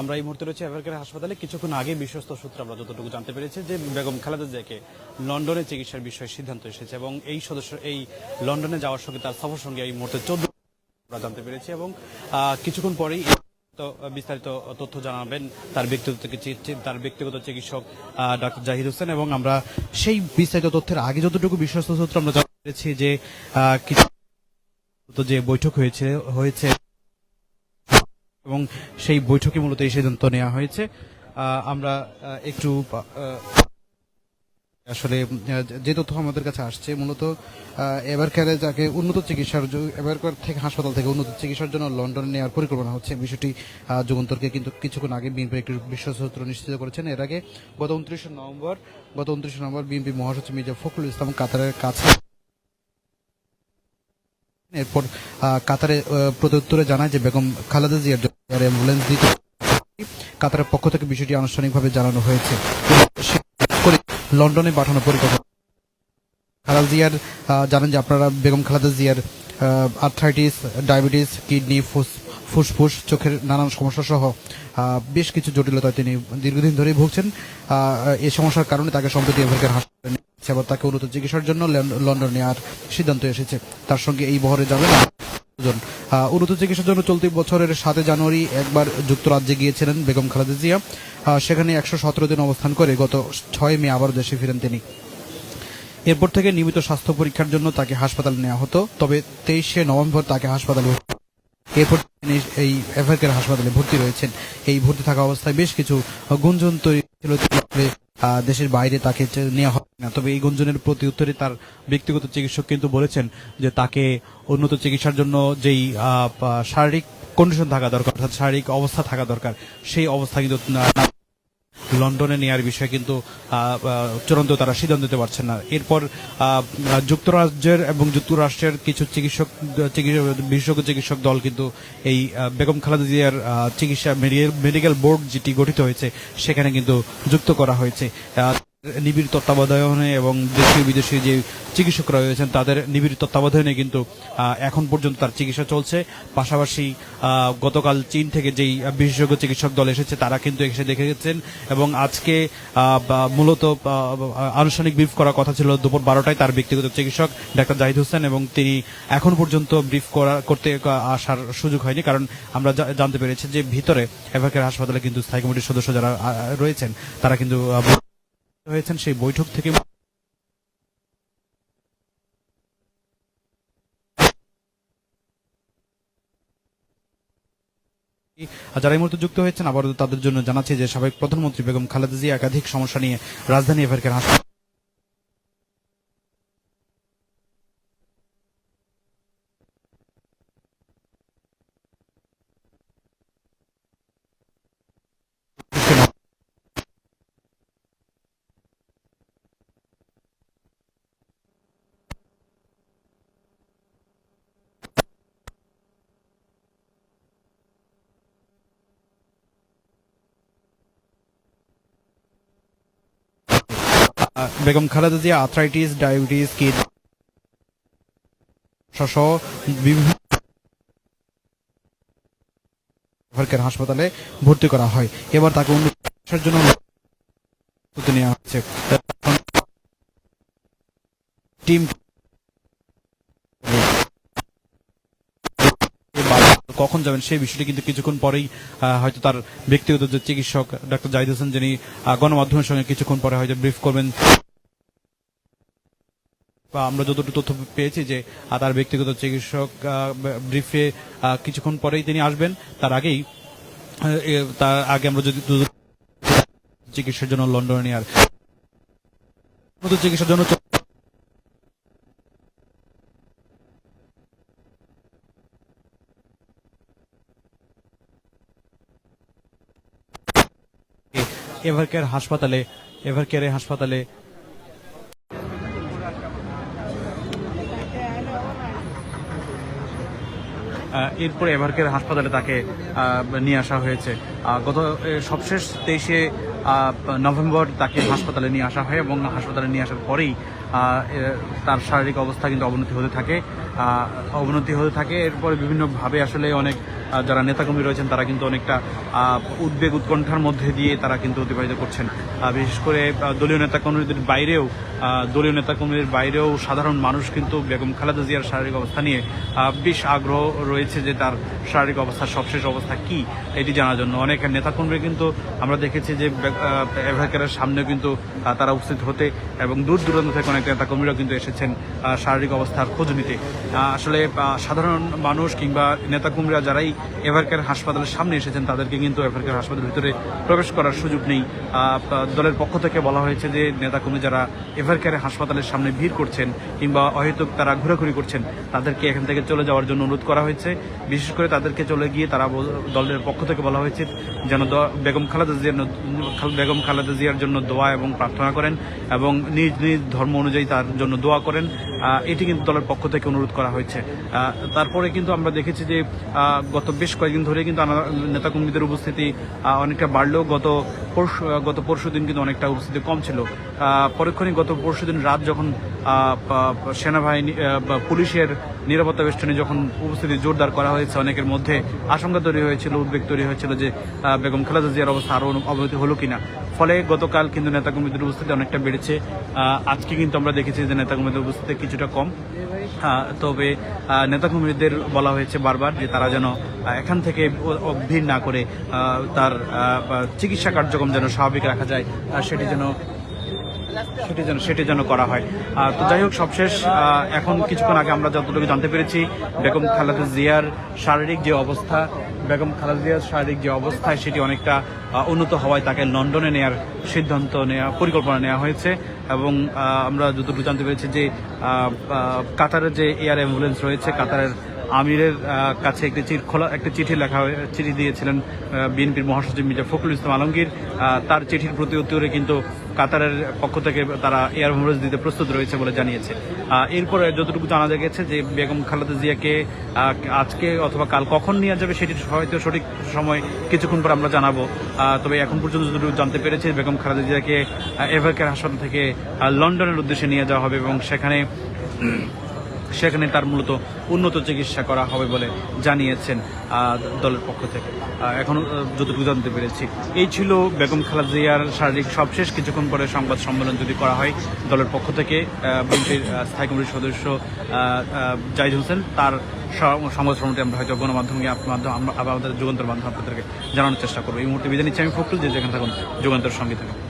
আমরা এই মুহূর্তে রয়েছে এভারকেয়ার হাসপাতালে। কিছুক্ষণ আগে বিশ্বস্ত সূত্রে আমরা যতটুকু জানতে পেরেছি যে বেগম খালেদা জিয়াকে লন্ডনে চিকিৎসার বিষয়ে সিদ্ধান্ত এসেছে এবং এই সদস্য, এই লন্ডনে যাওয়ার সঙ্গে তার সফর সঙ্গে এই মুহূর্তে চোদ্দ আমরা জানতে পেরেছি এবং কিছুক্ষণ পরেই বিস্তারিত তথ্য জানাবেন তার ব্যক্তিগত তার ব্যক্তিগত চিকিৎসক ডাক্তার জাহিদ হোসেন এবং আমরা সেই বিস্তারিত তথ্যের আগে যতটুকু বিশ্বস্ত সূত্র আমরা জানতে পেরেছি যে কিছু যে বৈঠক হয়েছে হয়েছে এবং সেই বৈঠকে মূলত এই সিদ্ধান্ত নেওয়া হয়েছে। আমরা একটু আসলে যে তথ্য আমাদের কাছে আসছে, মূলত এবার খেলে যাকে উন্নত চিকিৎসার এবার থেকে হাসপাতাল থেকে উন্নত চিকিৎসার জন্য লন্ডনে নেওয়ার পরিকল্পনা হচ্ছে। বিষয়টি যুগান্তরকে কিন্তু কিছুক্ষণ আগে বিএনপির একটি বিশ্বস্ত সূত্র নিশ্চিত করেছেন। এর আগে গত উনত্রিশে নভেম্বর, গত উনত্রিশে নভেম্বর বিএনপি মহাসচিব মির্জা ফখরুল ইসলাম কাতারের কাছে এরপর কাতারে প্রত্যুত্তরে জানায় যে বেগম খালেদা জিয়ার অ্যাম্বুলেন্স দিতে কাতারের পক্ষ থেকে বিষয়টি আনুষ্ঠানিকভাবে জানানো হয়েছে। লন্ডনে পাঠানো পরিকল্পনা। খালেদা জিয়ার জানেন যে আপনারা বেগম খালেদা জিয়ার আর্থ্রাইটিস ডায়াবেটিস কিডনি ফুস, ফুসফুস, চোখের নানান সমস্যা সহ বেশ কিছু জটিলতায় তিনি দীর্ঘদিন ধরেই ভুগছেন। এই সমস্যার কারণে তাকে সম্প্রতি এভারকের হাসপাতালে নিয়ে যাচ্ছে। আবার তাকে উন্নত চিকিৎসার জন্য লন্ডন- নেওয়ার সিদ্ধান্ত এসেছে। তার সঙ্গে এই বহরে যাবেন উন্নত চিকিৎসার জন্য চলতি বছরের সাতে জানুয়ারি একবার যুক্তরাজ্যে গিয়েছিলেন বেগম খালেদা জিয়া। সেখানে একশো সতেরো দিন অবস্থান করে গত ছয় মে আবার দেশে ফিরেন তিনি। এরপর থেকে নিয়মিত স্বাস্থ্য পরীক্ষার জন্য তাকে হাসপাতালে নেওয়া হতো, তবে তেইশে নভেম্বর তাকে হাসপাতালে এরপর তিনি এই এভারকের হাসপাতালে ভর্তি রয়েছেন। এই ভর্তি থাকা অবস্থায় বেশ কিছু গুঞ্জন তৈরি ছিল দেশের বাইরে তাকে নেওয়া না তবে এই গুঞ্জনের প্রতি উত্তরে তার ব্যক্তিগত চিকিৎসক কিন্তু বলেছেন যে তাকে উন্নত চিকিৎসার জন্য যেই শারীরিক কন্ডিশন থাকা দরকার, অর্থাৎ শারীরিক অবস্থা থাকা দরকার, সেই অবস্থা কিন্তু লন্ডনে নেয়ার বিষয়ে কিন্তু চূড়ান্ত তারা সিদ্ধান্ত দিতে পারছেন না। এরপর যুক্তরাজ্যের এবং যুক্তরাষ্ট্রের কিছু চিকিৎসক বিশেষজ্ঞ চিকিৎসক দল কিন্তু এই বেগম খালেদা জিয়ার চিকিৎসা মেডিকেল বোর্ড যেটি গঠিত হয়েছে, সেখানে কিন্তু যুক্ত করা হয়েছে। নিবিড় তত্ত্বাবধানে এবং দেশীয় বিদেশি যে চিকিৎসকরা রয়েছেন, তাদের নিবিড় তত্ত্বাবধানে কিন্তু এখন পর্যন্ত তার চিকিৎসা চলছে। পাশাপাশি গতকাল চীন থেকে যেই বিশেষজ্ঞ চিকিৎসক দল এসেছে, তারা কিন্তু এসে দেখে গেছেন এবং আজকে মূলত আনুষ্ঠানিক ব্রিফ করার কথা ছিল দুপুর বারোটায় তার ব্যক্তিগত চিকিৎসক ডাক্তার জাহিদ হোসেন এবং তিনি এখন পর্যন্ত ব্রিফ করা, করতে আসার সুযোগ হয়নি। কারণ আমরা জানতে পেরেছি যে ভিতরে এভারকের হাসপাতালে কিন্তু স্থায়ী কমিটির সদস্য যারা রয়েছেন, তারা কিন্তু হয়েছেন সেই বৈঠক থেকে যারা এই মুহূর্তে যুক্ত হয়েছেন আবার তাদের জন্য জানাচ্ছি যে সাবেক প্রধানমন্ত্রী বেগম খালেদা জিয়া একাধিক সমস্যা নিয়ে রাজধানী এভারকের হাসপাতাল বেগম খালেদা জিয়া আর্থ্রাইটিস ডায়াবেটিস কিড সহ বিভিন্ন হাসপাতালে ভর্তি করা হয়। এবার তাকে উন্নত জন্য নেওয়া হচ্ছে। টিম কখন যাবেন সেই বিষয়টি কিন্তু কিছুক্ষণ পরেই হয়তো তার ব্যক্তিগত যে চিকিৎসক ডাক্তার জাহিদ হোসেন যিনি গণমাধ্যমের সঙ্গে কিছুক্ষণ পরে হয়তো ব্রিফ করবেন। বা আমরা যতটুকু তথ্য পেয়েছি যে তার ব্যক্তিগত চিকিৎসক ব্রিফে কিছুক্ষণ পরেই তিনি আসবেন। তার আগেই তার আগে আমরা যদি চিকিৎসার জন্য লন্ডনে নেওয়ার চিকিৎসার জন্য এভারকেয়ার হাসপাতালে এভারকেয়ারের হাসপাতালে। এরপরে এভারকের হাসপাতালে তাকে নিয়ে আসা হয়েছে। গত সবশেষ তেইশে নভেম্বর তাকে হাসপাতালে নিয়ে আসা হয় এবং হাসপাতালে নিয়ে আসার পরেই তার শারীরিক অবস্থা কিন্তু অবনতি হতে থাকে। অবনতি হতে থাকে। এরপরে বিভিন্নভাবে আসলে অনেক যারা নেতাকর্মী রয়েছেন, তারা কিন্তু অনেকটা উদ্বেগ উৎকণ্ঠার মধ্যে দিয়ে তারা কিন্তু অতিবাহিত করছেন। বিশেষ করে দলীয় নেতাকর্মীদের বাইরেও দলীয় নেতাকর্মীদের বাইরেও সাধারণ মানুষ কিন্তু বেগম খালেদা জিয়ার শারীরিক অবস্থা নিয়ে বেশ আগ্রহ রয়েছে যে তার শারীরিক অবস্থার সবশেষ অবস্থা কি, এটি জানার জন্য। অনেক নেতাকর্মী কিন্তু আমরা দেখেছি যে এভারকেয়ারের সামনে কিন্তু তারা উপস্থিত হতে এবং দূর দূরান্ত থেকে অনেক নেতাকর্মীরা কিন্তু এসেছেন শারীরিক অবস্থার খোঁজ নিতে। আসলে সাধারণ মানুষ কিংবা নেতাকর্মীরা যারাই এভারকেয়ার হাসপাতালের সামনে এসেছেন তাদেরকে কিন্তু এভারকেয়ার হাসপাতালের ভিতরে প্রবেশ করার সুযোগ নেই। দলের পক্ষ থেকে বলা হয়েছে যে নেতাকর্মী যারা এভারকেয়ার হাসপাতালের সামনে ভিড় করছেন কিংবা অহেতুক তারা ঘোরাঘুরি করছেন তাদেরকে এখান থেকে চলে যাওয়ার জন্য অনুরোধ করা হয়েছে। বিশেষ করে তাদেরকে চলে গিয়ে তারা দলের পক্ষ থেকে বলা হয়েছে যেন বেগম খালেদা জিয়ার বেগম খালেদা জিয়ার জন্য দোয়া এবং প্রার্থনা করেন এবং নিজ নিজ ধর্ম অনুযায়ী তার জন্য দোয়া করেন। এটি কিন্তু দলের পক্ষ থেকে অনুরোধ করা হয়েছে। তারপরে কিন্তু আমরা দেখেছি যে আহ, গত বেশ কয়েকদিন ধরে কিন্তু নেতাকর্মীদের উপস্থিতি অনেকটা বাড়লেও গত পরশু গত পরশু দিন কিন্তু অনেকটা উপস্থিতি কম ছিল। পরক্ষণে গত পরশু দিন রাত যখন সেনাবাহিনী বা পুলিশের নিরাপত্তা বেষ্টনে যখন উপস্থিতি জোরদার করা হয়েছে অনেকের মধ্যে, আশঙ্কা তৈরি হয়েছিল, উদ্বেগ তৈরি হয়েছিল যে বেগম খালেদা জিয়ার অবস্থা আরও অবনতি হলো কিনা। ফলে গতকাল কিন্তু নেতাকর্মীদের উপস্থিতি অনেকটা বেড়েছে। আজকে কিন্তু আমরা দেখেছি যে নেতাকর্মীদের উপস্থিতি কিছুটা কম। তবে নেতা নেতাকর্মীদের বলা হয়েছে বারবার যে তারা যেন এখান থেকে ভিড় না করে তার চিকিৎসা কার্যক্রম যেন স্বাভাবিক রাখা যায় সেটি যেন সেটি যেন সেটি যেন করা হয়। তো যাই হোক, সবশেষ এখন কিছুক্ষণ আগে আমরা যতটুকু জানতে পেরেছি, বেগম খালেদা জিয়ার শারীরিক যে অবস্থা, বেগম খালেদা জিয়ার শারীরিক যে অবস্থায় সেটি অনেকটা উন্নত হওয়ায় তাকে লন্ডনে নেয়ার সিদ্ধান্ত নেওয়া পরিকল্পনা নেওয়া হয়েছে এবং আমরা যতটুকু জানতে পেরেছি যে কাতারের যে এয়ার অ্যাম্বুলেন্স রয়েছে, কাতারের আমিরের কাছে একটি খোলা একটি চিঠি লেখা চিঠি দিয়েছিলেন বিএনপির মহাসচিব মির্জা ফখরুল ইসলাম আলমগীর। তার চিঠির প্রতি উত্তরে কিন্তু কাতারের পক্ষ থেকে তারা এয়ার অ্যাম্বুলেন্স দিতে প্রস্তুত রয়েছে বলে জানিয়েছে। এরপরে যতটুকু জানা গেছে যে বেগম খালেদা জিয়াকে আজকে অথবা কাল কখন নিয়ে যাবে সেটি হয়তো সঠিক সময় কিছুক্ষণ পর আমরা জানাব। তবে এখন পর্যন্ত যতটুকু জানতে পেরেছি, বেগম খালেদা জিয়াকে এভারকেয়ার হাসপাতাল থেকে লন্ডনের উদ্দেশ্যে নিয়ে যাওয়া হবে এবং সেখানে সেখানে তার মূলত উন্নত চিকিৎসা করা হবে বলে জানিয়েছেন দলের পক্ষ থেকে। আহ, এখন যতটুকু জানতে পেরেছি। এই ছিল বেগম খালেদা জিয়ার শারীরিক সবশেষ। কিছুক্ষণ পরে সংবাদ সম্মেলন যদি করা হয় দলের পক্ষ থেকে বিএনপির স্থায়ী কমিটির সদস্য জাহিদ হোসেন তার সংবাদ সম্মেলনটি আমরা হয়তো গণমাধ্যমে মাধ্যম আমরা আমাদের যুগান্তর মাধ্যমে আপনাদেরকে জানানোর চেষ্টা করব। এই মুহূর্তে বিদায় নিচ্ছি আমি ফখরুল যে যেখানে থাকুন যুগান্তর সঙ্গে থাকুন।